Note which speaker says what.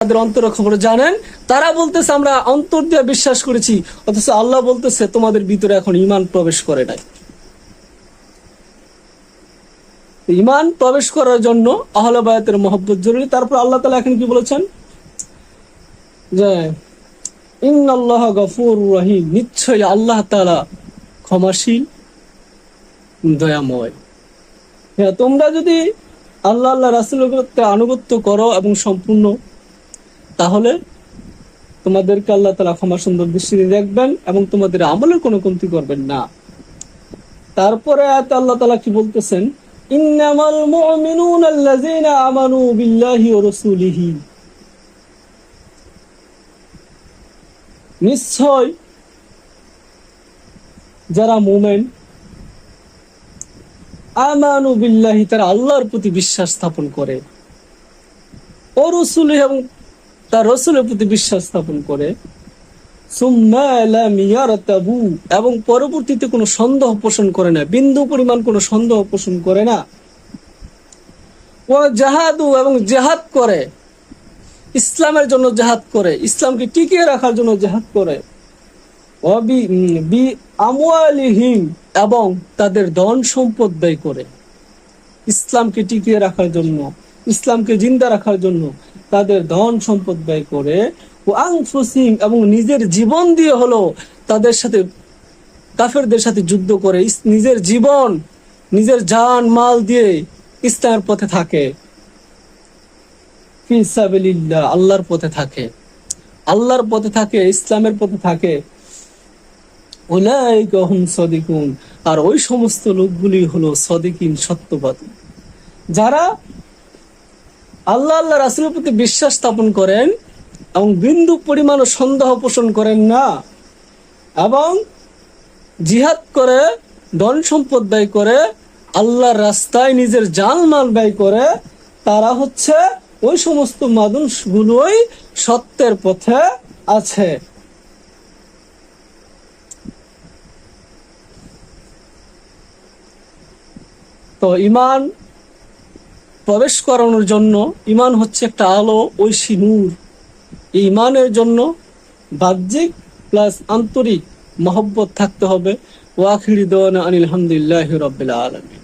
Speaker 1: তাদের খবর জানেন, তারা বলতেছে, আমরা অন্তর দিয়ে বিশ্বাস করেছি, অথচ আল্লাহ বলতেছে, তোমাদের ভিতরে এখন ইমান প্রবেশ করে নাই। ইমান প্রবেশ করার জন্য আহলাবায়াতের মহব্বত জরুরি। তারপর আল্লাহ তালা এখন কি বলেছেন? যে, ইন্নাল্লাহ গফুর রহিম। নিশ্চয়ই আল্লাহ তালা ক্ষমাশীল, দয়াময়। হ্যাঁ তোমরা যদি আল্লাহ আল্লাহ আনুগত্য করো এবং সম্পূর্ণ তাহলে তোমাদেরকে আল্লাহ তালা ক্ষমা সুন্দর দৃষ্টিতে দেখবেন এবং তোমাদের আমলের কোনো কমতি করবেন না। তারপরে আল্লাহ তালা কি বলতেছেন? ইন্নামাল মুমিনুন আমানু বিল্লাহি ওয়া রাসূলিহি। নিশ্চয় যারা মুমেন, আমানু বিল্লাহি, তারা আল্লাহর প্রতি বিশ্বাস স্থাপন করে। ও রসুল এবং তার রসুলের প্রতি বিশ্বাস স্থাপন করে। এবং পরবর্তীতে কোনো সন্দেহ পোষণ করে না, বিন্দু পরিমাণ কোনো সন্দেহ পোষণ করে না। ও জাহাদু, এবং জেহাদ করে। ইসলামের জন্য জেহাদ করে। ইসলামকে টিকিয়ে রাখার জন্য জেহাদ করে। এবং তাদের ধন সম্পদ ব্যয় করে। ইসলামকে টিকিয়ে রাখার জন্য, ইসলামকে জিন্দা রাখার জন্য। তাদের ধন সম্পদ ব্যয় করে এবং নিজের জীবন দিয়ে হলো তাদের সাথে, কাফেরদের সাথে যুদ্ধ করে নিজের জীবন, নিজের জান, মাল দিয়ে ইসলামের পথে থাকে। আল্লাহর পথে থাকে। আল্লাহর পথে থাকে, ইসলামের পথে থাকে। আর ওই সমস্ত লোকগুলি হলো সদিকিন, সত্যবাদী। যারা আল্লাহ আল্লাহ রাসুলের প্রতি বিশ্বাস স্থাপন করেন এবং বিন্দু পরিমাণ সন্দেহ পোষণ করেন না। এবং জিহাদ করে, ধন সম্পদ ব্যয় করে, আল্লাহর রাস্তায় নিজের জানমাল ব্যয় করে, তারা হচ্ছে ওই সমস্ত মানুষগুলোই সত্যের পথে আছে। তো ইমান প্রবেশ করানোর জন্য ইমান হচ্ছে একটা আলো, ঐশী নূর। এই ইমানের জন্য বাহ্যিক প্লাস আন্তরিক মহব্বত থাকতে হবে। ওয়াখিরি দোয়ানা আনিল হামদুলিল্লাহ রবিল আলমী